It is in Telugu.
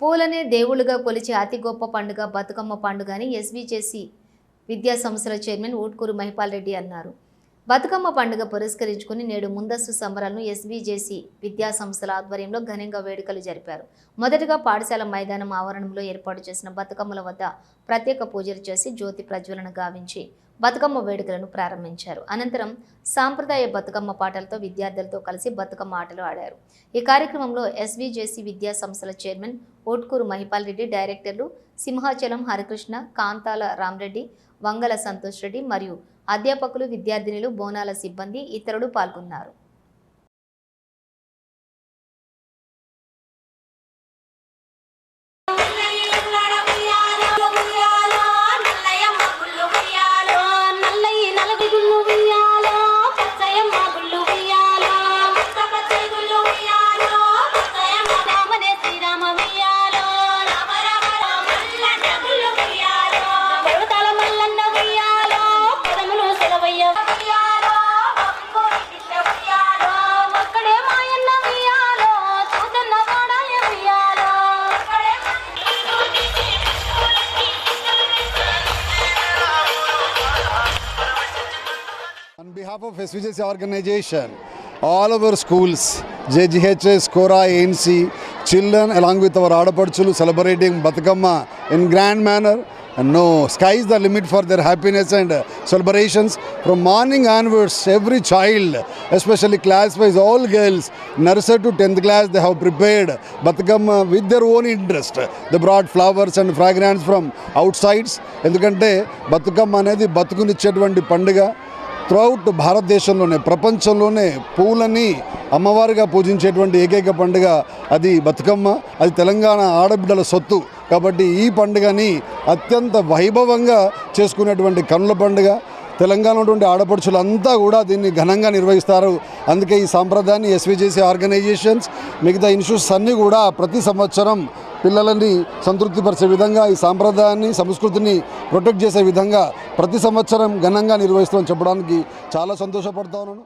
పూలనే దేవుళ్ళుగా కొలిచే అతి గొప్ప పండుగ బతుకమ్మ పండుగ అని ఎస్విజేసి విద్యా సంస్థల చైర్మన్ ఊట్కూరు మహిపాల్ రెడ్డి అన్నారు. బతుకమ్మ పండుగ పురస్కరించుకుని నేడు ముందస్తు సంబరాలను ఎస్బీజేసి విద్యా సంస్థల ఆధ్వర్యంలో ఘనంగా వేడుకలు జరిపారు. మొదటగా పాఠశాల మైదానం ఆవరణంలో ఏర్పాటు చేసిన బతుకమ్మల వద్ద ప్రత్యేక పూజలు చేసి జ్యోతి ప్రజ్వలన గావించి బతుకమ్మ వేడుకలను ప్రారంభించారు. అనంతరం సాంప్రదాయ బతుకమ్మ పాటలతో విద్యార్థులతో కలిసి బతుకమ్మ ఆటలు ఆడారు. ఈ కార్యక్రమంలో ఎస్వీజేసీ విద్యా సంస్థల చైర్మన్ ఓట్కూరు మహిపాల్ రెడ్డి డైరెక్టర్లు సింహాచలం హరికృష్ణ కాంతాల రామరెడ్డి వంగల సంతోష్ రెడ్డి మరియు అధ్యాపకులు విద్యార్థినులు బోనాల సిబ్బంది ఇతరులు పాల్గొన్నారు. Behalf of SVJC organisation all over schools JGHS కోరా ఎయిన్సీ చిల్డ్రన్ అలాంగ్ విత్ అవర్ ఆడపడుచులు celebrating Bathukamma in grand manner no sky is the limit for their happiness and celebrations from morning onwards every child especially class wise all girls nursery to tenth class they have prepared Bathukamma with their own interest the brought flowers and fragrance from outsides ఎందుకంటే బతుకమ్మ అనేది బతుకునిచ్చేటువంటి పండుగ త్రూఅవుట్ భారతదేశంలోనే ప్రపంచంలోనే పూలని అమ్మవారిగా పూజించేటువంటి ఏకైక పండుగ అది బతుకమ్మ అది తెలంగాణ ఆడబిడ్డల సొత్తు. కాబట్టి ఈ పండుగని అత్యంత వైభవంగా చేసుకునేటువంటి కనుల పండుగ. తెలంగాణ ఉన్నటువంటి ఆడపడుచులంతా కూడా దీన్ని ఘనంగా నిర్వహిస్తారు. అందుకే ఈ సాంప్రదాయాన్ని ఎస్విజేసీ ఆర్గనైజేషన్స్ మిగతా ఇన్స్టిట్యూట్స్ అన్నీ కూడా ప్రతి సంవత్సరం పిల్లలని సంతృప్తిపరిచే విధంగా ఈ సాంప్రదాయాన్ని సంస్కృతిని ప్రొటెక్ట్ చేసే విధంగా ప్రతి సంవత్సరం ఘనంగా నిర్వహిస్తామని చెప్పడానికి చాలా సంతోషపడతా ఉన్నాను.